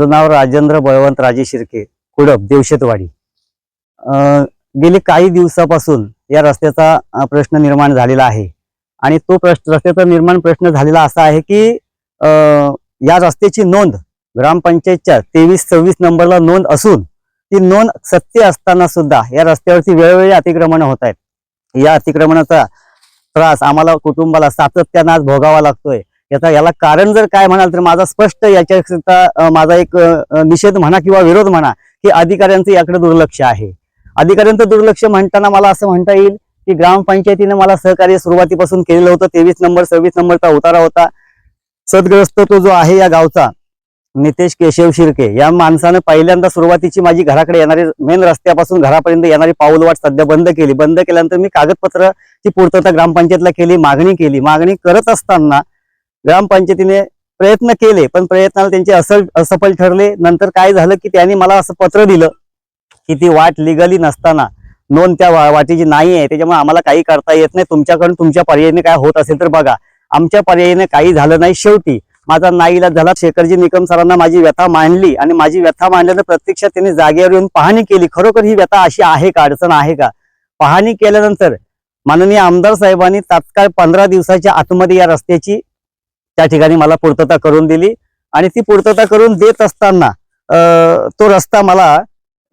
माझं नाव राजेंद्र बळवंत राजे शिर्के कुडप देवशेतवाडी. अं, काही दिवसापासून या रस्त्याचा प्रश्न निर्माण झालेला आहे. आणि तो प्रश्न रस्त्याचा निर्माण प्रश्न झालेला असा आहे की या रस्त्याची नोंद ग्रामपंचायतच्या तेवीस सव्वीस नंबरला नोंद असून ती नोंद सत्य असताना सुद्धा या रस्त्यावरती वेळोवेळी अतिक्रमण होत आहेत. या अतिक्रमणाचा त्रास आम्हाला कुटुंबाला सातत्यानं आज भोगावा लागतोय. याचा याला कारण जर काय म्हणाल तर माझा स्पष्ट याच्याकरता माझा एक निषेध म्हणा किंवा विरोध म्हणा की अधिकाऱ्यांचं याकडे दुर्लक्ष आहे. अधिकाऱ्यांचं दुर्लक्ष म्हणताना मला असं म्हणता येईल की ग्रामपंचायतीने मला सहकार्य सुरुवातीपासून केलेलं होतं. तेवीस नंबर सव्वीस नंबरचा उतारा होता. सदग्रस्त तो जो आहे या गावचा नितेश केशव शिर्के या माणसानं पहिल्यांदा सुरुवातीची माझी घराकडे येणारी मेन रस्त्यापासून घरापर्यंत येणारी पाऊलवाट सध्या बंद केली. बंद केल्यानंतर मी कागदपत्राची पूर्तता ग्रामपंचायतला केली मागणी केली. मागणी करत असताना ग्रामपंचायतीने प्रयत्न केले पण प्रयत्नाला त्यांचे असल असफल ठरले. नंतर काय झालं की त्यांनी मला असं पत्र दिलं की ती वाट लिगली नसताना नोंद त्या वाटेची नाही आहे त्याच्यामुळे आम्हाला काही करता येत नाही. तुमच्याकडून तुमच्या पर्यायाने काय होत असेल तर बघा. आमच्या पर्यायाने काही झालं नाही शेवटी. माझा नाईला झाला. शेखरजी निकम सरांना माझी व्यथा मांडली आणि माझी व्यथा मांडल्यानंतर प्रत्यक्षात त्यांनी जागेवर येऊन पाहणी केली. खरोखर ही व्यथा अशी आहे का? अडचण आहे का? पाहणी केल्यानंतर माननीय आमदार साहेबांनी तात्काळ पंधरा दिवसाच्या आतमध्ये या रस्त्याची त्या ठिकाणी मला पूर्तता करून दिली. आणि ती पूर्तता करून देत असताना तो रस्ता मला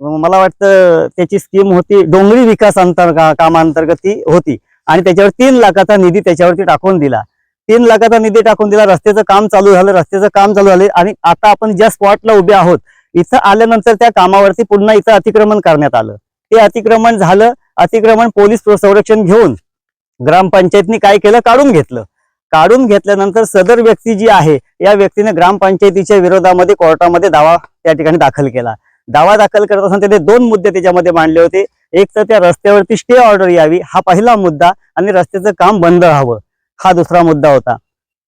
मला वाटतं त्याची स्कीम होती डोंगरी विकास अंतर का- कामांतर्गत ती होती. आणि त्याच्यावर तीन लाखाचा निधी त्याच्यावरती टाकून दिला. तीन लाखाचा निधी टाकून दिला रस्त्याचं काम चालू झालं रस्त्याचं काम चालू झाले. आणि आता आपण ज्या स्पॉटला उभे आहोत इथं आल्यानंतर त्या कामावरती पुन्हा इथं अतिक्रमण करण्यात आलं. ते अतिक्रमण झालं. अतिक्रमण पोलीस संरक्षण घेऊन ग्रामपंचायतनी काय केलं? काढून घेतलं. काढून घेतल्यानंतर सदर व्यक्ती जी आहे या व्यक्तीने ग्रामपंचायतीच्या विरोधामध्ये कोर्टामध्ये दावा त्या ठिकाणी दाखल केला. दावा दाखल करत असताना त्याने दोन मुद्दे त्याच्यामध्ये मांडले होते. एक तर त्या रस्त्यावरती स्टे ऑर्डर यावी हा पहिला मुद्दा आणि रस्त्याचं काम बंद राहावं हा दुसरा मुद्दा होता.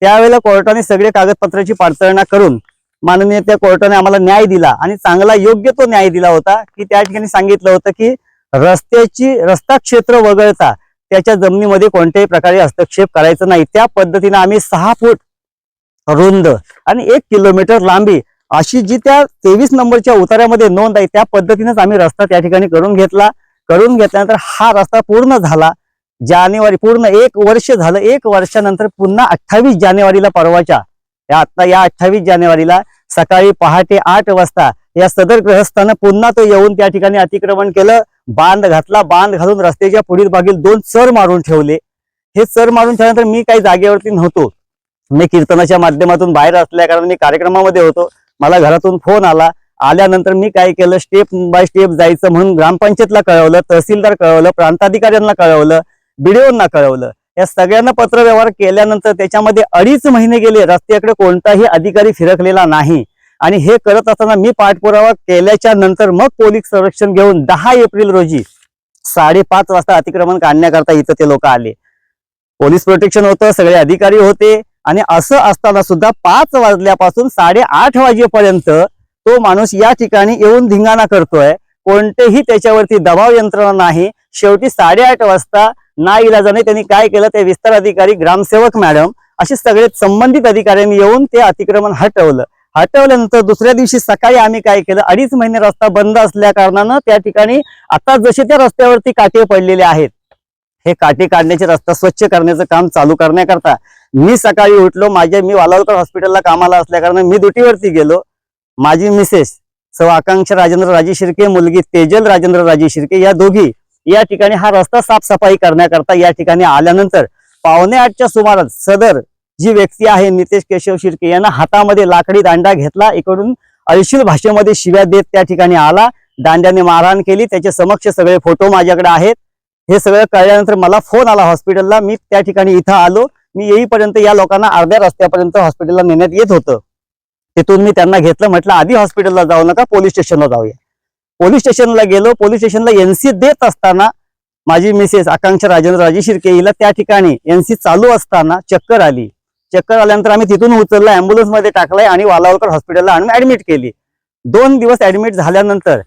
त्यावेळेला कोर्टाने सगळे कागदपत्राची पडताळणा करून माननीय त्या कोर्टाने आम्हाला न्याय दिला आणि चांगला योग्य तो न्याय दिला होता की त्या ठिकाणी सांगितलं होतं की रस्त्याची रस्ता क्षेत्र वगळता त्याच्या जमिनीमध्ये कोणत्याही प्रकारे हस्तक्षेप करायचा नाही. त्या पद्धतीने आम्ही सहा फूट रुंद आणि एक किलोमीटर लांबी अशी जी त्या तेवीस नंबरच्या उतार्यामध्ये नोंद आहे त्या पद्धतीनेच आम्ही रस्ता त्या ठिकाणी करून घेतला. करून घेतल्यानंतर हा रस्ता पूर्ण झाला. जानेवारी पूर्ण एक वर्ष झालं. एक वर्षानंतर पुन्हा अठ्ठावीस जानेवारीला परवाच्या या आता या अठ्ठावीस जानेवारीला सकाळी पहाटे आठ वाजता या सदर ग्रहस्थानं पुन्हा तो येऊन त्या ठिकाणी अतिक्रमण केलं. बांध घातला बांध घालून रस्त्याच्या पुढील भागील दोन चर मारून ठेवले. हे चर मारून ठेवल्यानंतर मी काही जागेवरती नव्हतो. मी कीर्तनाच्या माध्यमातून बाहेर असल्या कारण मी कार्यक्रमामध्ये होतो. मला घरातून फोन आला. आल्यानंतर मी काय केलं? स्टेप बाय स्टेप जायचं म्हणून ग्रामपंचायतला कळवलं तहसीलदार कळवलं प्रांताधिकाऱ्यांना कळवलं बीडीओंना कळवलं. या सगळ्यांना पत्रव्यवहार केल्यानंतर त्याच्यामध्ये अडीच महिने गेले. रस्त्याकडे कोणताही अधिकारी फिरकलेला नाही. आणि हे करत असताना मी पाठपुरावा केल्याच्यानंतर मग पोलीस संरक्षण घेऊन दहा एप्रिल रोजी साडेपाच वाजता अतिक्रमण काढण्याकरता इथं ते लोक आले. पोलीस प्रोटेक्शन होतं सगळे अधिकारी होते आणि असं असताना सुद्धा पाच वाजल्यापासून साडेआठ वाजेपर्यंत तो माणूस या ठिकाणी येऊन धिंगाणा करतोय. कोणतेही त्याच्यावरती दबाव यंत्रणा नाही. शेवटी साडेआठ वाजता ना इलाजाने त्यांनी काय केलं ते विस्तार अधिकारी ग्रामसेवक मॅडम असे सगळे संबंधित अधिकाऱ्यांनी येऊन ते अतिक्रमण हटवलं. हटवल्यानंतर दुसऱ्या दिवशी सकाळी आम्ही काय केलं अडीच महिने रस्ता बंद असल्या कारणानं त्या ठिकाणी आता जसे त्या रस्त्यावरती काटे पडलेले आहेत हे काटे काढण्याचे रस्ता स्वच्छ करण्याचं काम चालू करण्याकरता मी सकाळी उठलो. माझ्या मी वालावलकर हॉस्पिटलला कामाला असल्याकारणं मी ड्युटीवरती गेलो. माझी मिसेस सौ आकांक्षा राजेंद्र राजे शिर्के मुलगी तेजल राजेंद्र राजे शिर्के या दोघी या ठिकाणी हा रस्ता साफसफाई करण्याकरता या ठिकाणी आल्यानंतर पावणे आठच्या सुमारास सदर जी व्यक्ती आहे नितेश केशव शिर्के यांना हातामध्ये लाकडी दांडा घेतला. इकडून अळशील भाषेमध्ये शिव्या देत त्या ठिकाणी आला. दांड्याने मारहाण केली. त्याच्या समक्ष सगळे फोटो माझ्याकडे आहेत. हे सगळं कळल्यानंतर मला फोन आला हॉस्पिटलला. मी त्या ठिकाणी इथं आलो. मी येईपर्यंत या लोकांना अर्ध्या रस्त्यापर्यंत हॉस्पिटलला नेण्यात येत होतं. तिथून मी त्यांना घेतलं. म्हटलं आधी हॉस्पिटलला जाऊ नका. पोलीस स्टेशनला जाऊया. पोलीस स्टेशनला गेलो. पोलीस स्टेशनला एनसी देत असताना माझी मिसेस आकांक्षा राजेंद्र राजे शिर्के हिला त्या ठिकाणी एनसी चालू असताना चक्कर आली. चक्कर आल्यानंतर आम्ही तिथून उचललं अँब्युलन्समध्ये टाकलंय आणि वालावलकर हॉस्पिटलला आणून ऍडमिट केली. दोन दिवस ऍडमिट झाल्यानंतर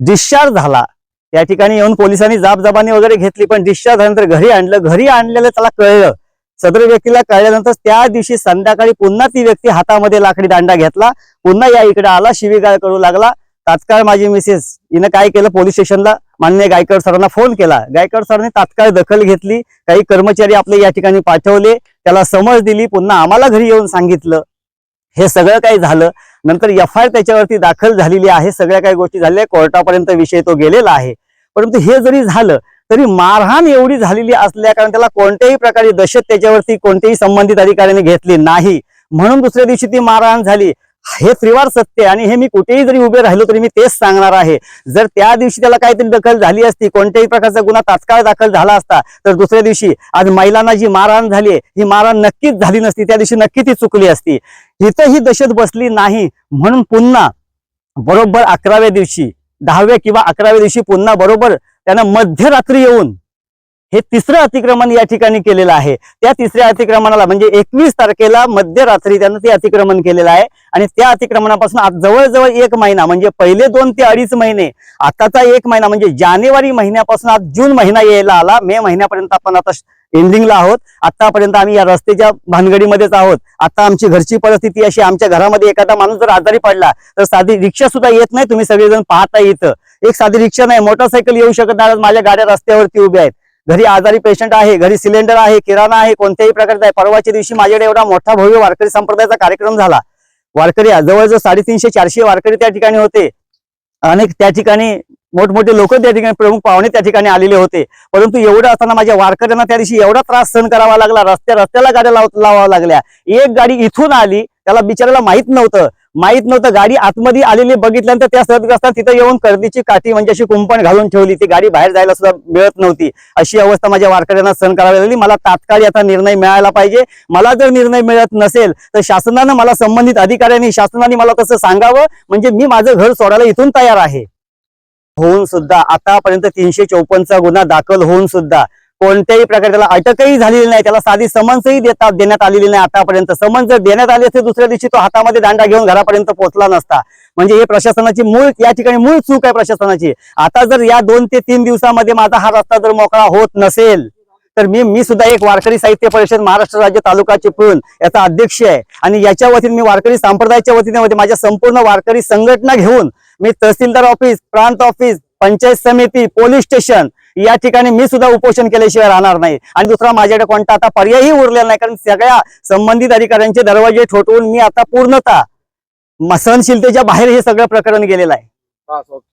डिस्चार्ज झाला. त्या ठिकाणी येऊन पोलिसांनी जाबजाबानी वगैरे घेतली पण डिस्चार्ज झाल्यानंतर घरी आणलं. घरी आणलेलं त्याला कळलं. सदर व्यक्तीला कळल्यानंतर त्या दिवशी संध्याकाळी पुन्हा ती व्यक्ती हातामध्ये लाकडी दांडा घेतला. पुन्हा या इकडे आला शिवीगाळ करू लागला. तात्काळ माझी मिसेस हिनं काय केलं पोलीस स्टेशनला मान्य गायकर सरांना फोन केला. गायकर सरांनी तात्काळ दखल घेतली. काही कर्मचारी आपले या ठिकाणी पाठवले. त्याला समज दिली. पुन्हा आम्हाला घरी येऊन सांगितलं. हे सगळं काही झालं. नंतर एफ आय आर त्याच्यावरती दाखल झालेली आहे. सगळ्या काही गोष्टी झाल्या. कोर्टापर्यंत विषय तो गेलेला आहे. परंतु हे जरी झालं तरी मारहाण एवढी झालेली असल्या कारण त्याला कोणत्याही प्रकारे दहशत त्याच्यावरती कोणत्याही संबंधित अधिकाऱ्याने घेतली नाही. म्हणून दुसऱ्या दिवशी ती मारहाण झाली. हे त्रिवार सत्य आणि हे मी कुठेही जरी उभे राहिलो तरी मी तेच सांगणार आहे. जर त्या दिवशी त्याला काहीतरी दखल झाली असती कोणत्याही प्रकारचा गुन्हा तात्काळ दाखल झाला असता तर दुसऱ्या दिवशी आज महिलांना जी मारहाण झाली ही मारहाण नक्कीच झाली नसती. त्या दिवशी नक्की ती चुकली असती. इथं ही दहशत बसली नाही. म्हणून पुन्हा बरोबर अकराव्या दिवशी दहाव्या किंवा अकराव्या दिवशी पुन्हा बरोबर त्यानं मध्यरात्री येऊन हे तिसरं अतिक्रमण या ठिकाणी केलेलं आहे. त्या तिसऱ्या अतिक्रमणाला म्हणजे एकवीस तारखेला मध्यरात्री त्यानं ते अतिक्रमण केलेलं आहे. आणि त्या अतिक्रमणापासून आज जवळजवळ एक महिना म्हणजे पहिले दोन ते अडीच महिने आताचा एक महिना म्हणजे जानेवारी महिन्यापासून आज जून महिना यायला आला. मे महिन्यापर्यंत आपण आता एंडिंगला आहोत. आतापर्यंत आम्ही या रस्त्याच्या भानगडीमध्येच आहोत. आता आमची घरची परिस्थिती अशी आमच्या घरामध्ये एखादा माणूस जर आजारी पडला तर साधी रिक्षा सुद्धा येत नाही. तुम्ही सगळेजण पाहता येतं एक साधी रिक्षा नाही मोटरसायकल येऊ शकत नाही. माझ्या गाड्या रस्त्यावरती उभ्या आहेत. घरी आजारी पेशंट आहे घरी सिलेंडर आहे किराणा आहे कोणत्याही प्रकारचा आहे. परवाच्या दिवशी माझ्याकडे एवढा मोठा भव्य वारकरी संप्रदायाचा कार्यक्रम झाला. वारकरी जवळजवळ साडेतीनशे चारशे वारकरी त्या ठिकाणी होते. अनेक त्या ठिकाणी मोठमोठे लोक त्या ठिकाणी प्रमुख पाहुणे त्या ठिकाणी आलेले होते. परंतु एवढं असताना माझ्या वारकऱ्यांना त्या दिवशी एवढा त्रास सहन करावा लागला. रस्त्या रस्त्याला गाड्या लाव लावाव्या लागल्या. एक गाडी इथून आली त्याला बिचारायला माहीत नव्हतं. माहीत नव्हतं. गाडी आतमध्ये आलेली बघितल्यानंतर त्या सदग्रस्तांना तिथं येऊन कर्दीची काठी म्हणजे अशी कुंपण घालून ठेवली. ती गाडी बाहेर जायला सुद्धा मिळत नव्हती. अशी अवस्था माझ्या वारकऱ्यांना सहन करावी लागली. मला तात्काळ याचा निर्णय मिळायला पाहिजे. मला जर निर्णय मिळत नसेल तर शासनानं मला संबंधित अधिकाऱ्यांनी शासनाने मला तसं सांगावं. म्हणजे मी माझं घर सोडायला इथून तयार आहे. होऊन सुद्धा आतापर्यंत तीनशे चौपन्नचा गुन्हा दाखल होऊन सुद्धा कोणत्याही प्रकारे त्याला अटकही झालेली नाही त्याला साधी समन्सही देता देण्यात आलेली नाही आतापर्यंत. समन्स जर देण्यात आली असते दुसऱ्या दिवशी तो हातामध्ये दांडा घेऊन घरापर्यंत पोहोचला नसता. म्हणजे हे प्रशासनाची मूळ या ठिकाणी मूळ चूक आहे प्रशासनाची. आता जर या दोन ते तीन दिवसामध्ये माझा हा रस्ता जर मोकळा होत नसेल तर मी मी सुद्धा एक वारकरी साहित्य परिषद महाराष्ट्र राज्य तालुका चिपळूण याचा अध्यक्ष आहे. आणि याच्या वतीने मी वारकरी संप्रदायाच्या वतीने म्हणजे माझ्या संपूर्ण वारकरी संघटना घेऊन मी तहसीलदार ऑफिस प्रांत ऑफिस पंचायत समिती पोलीस स्टेशन या ठिकाणी मी सुद्धा उपोषण केल्याशिवाय राहणार नाही. आणि दुसरा माझ्याकडे कोणता आता पर्यायही उरलेला नाही कारण सगळ्या संबंधित अधिकाऱ्यांचे दरवाजे ठोठवून मी आता पूर्णतः सहनशीलतेच्या बाहेर हे सगळं प्रकरण गेलेलं आहे.